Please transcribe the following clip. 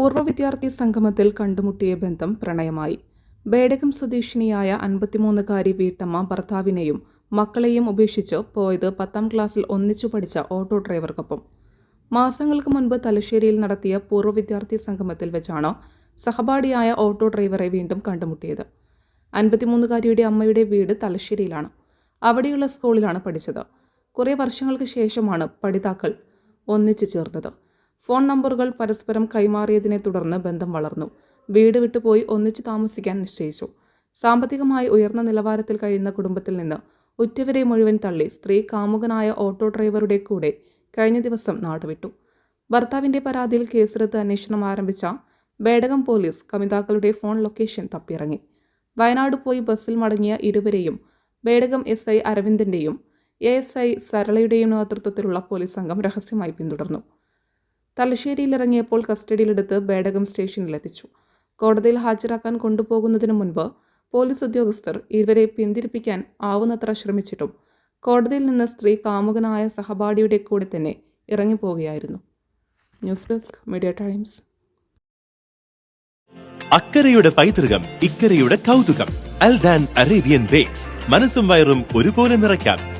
പൂർവ വിദ്യാർത്ഥി സംഗമത്തിൽ കണ്ടുമുട്ടിയ ബന്ധം പ്രണയമായി. ബേഡകം സ്വദേശിനിയായ അൻപത്തിമൂന്നുകാരി വീട്ടമ്മ ഭർത്താവിനെയും മക്കളെയും ഉപേക്ഷിച്ച് പോയത് പത്താം ക്ലാസ്സിൽ ഒന്നിച്ചു പഠിച്ച ഓട്ടോ ഡ്രൈവർക്കൊപ്പം. മാസങ്ങൾക്ക് മുൻപ് തലശ്ശേരിയിൽ നടത്തിയ പൂർവ വിദ്യാർത്ഥി സംഗമത്തിൽ വെച്ചാണ് സഹപാഠിയായ ഓട്ടോ ഡ്രൈവറെ വീണ്ടും കണ്ടുമുട്ടിയത്. അൻപത്തിമൂന്നുകാരിയുടെ അമ്മയുടെ വീട് തലശ്ശേരിയിലാണ്. അവിടെയുള്ള സ്കൂളിലാണ് പഠിച്ചത്. കുറേ വർഷങ്ങൾക്ക് ശേഷമാണ് പഠിതാക്കൾ ഒന്നിച്ചു ചേർന്നത്. ഫോൺ നമ്പറുകൾ പരസ്പരം കൈമാറിയതിനെ തുടർന്ന് ബന്ധം വളർന്നു. വീട് വിട്ടുപോയി ഒന്നിച്ചു താമസിക്കാൻ നിശ്ചയിച്ചു. സാമ്പത്തികമായി ഉയർന്ന നിലവാരത്തിൽ കഴിയുന്ന കുടുംബത്തിൽ നിന്ന് ഉറ്റവരെ മുഴുവൻ തള്ളി സ്ത്രീ കാമുകനായ ഓട്ടോ ഡ്രൈവറുടെ കൂടെ കഴിഞ്ഞ ദിവസം നാടുവിട്ടു. ഭർത്താവിന്റെ പരാതിയിൽ കേസെടുത്ത് അന്വേഷണം ആരംഭിച്ച ബേഡകം പോലീസ് കമിതാക്കളുടെ ഫോൺ ലൊക്കേഷൻ തപ്പിയിറങ്ങി. വയനാട് പോയി ബസ്സിൽ മടങ്ങിയ ഇരുവരെയും ബേഡകം എസ് ഐ അരവിന്ദന്റെയും എ എസ് ഐ സരളയുടെയും നേതൃത്വത്തിലുള്ള പോലീസ് സംഘം രഹസ്യമായി പിന്തുടർന്നു. തലശ്ശേരിയിൽ ഇറങ്ങിയപ്പോൾ കസ്റ്റഡിയിലെടുത്ത് ബേഡകം സ്റ്റേഷനിലെത്തിച്ചു. കോടതിയിൽ ഹാജരാക്കാൻ കൊണ്ടുപോകുന്നതിന് മുൻപ് പോലീസ് ഉദ്യോഗസ്ഥർ ഇവരെ പിന്തിരിപ്പിക്കാൻ ആവുന്നത്ര ശ്രമിച്ചിട്ടും കോടതിയിൽ നിന്ന് സ്ത്രീ കാമുകനായ സഹപാഠിയുടെ കൂടെ തന്നെ ഇറങ്ങിപ്പോവുകയായിരുന്നു. News desk media times. അക്കരയുടെ പൈതൃകം ഇക്കരയുടെ കൗതുകം. അൽദാൻ അറേബ്യൻ ബേക്സ്. മനസ്സും വയറും ഒരുപോലെ നിറയ്ക്കാം.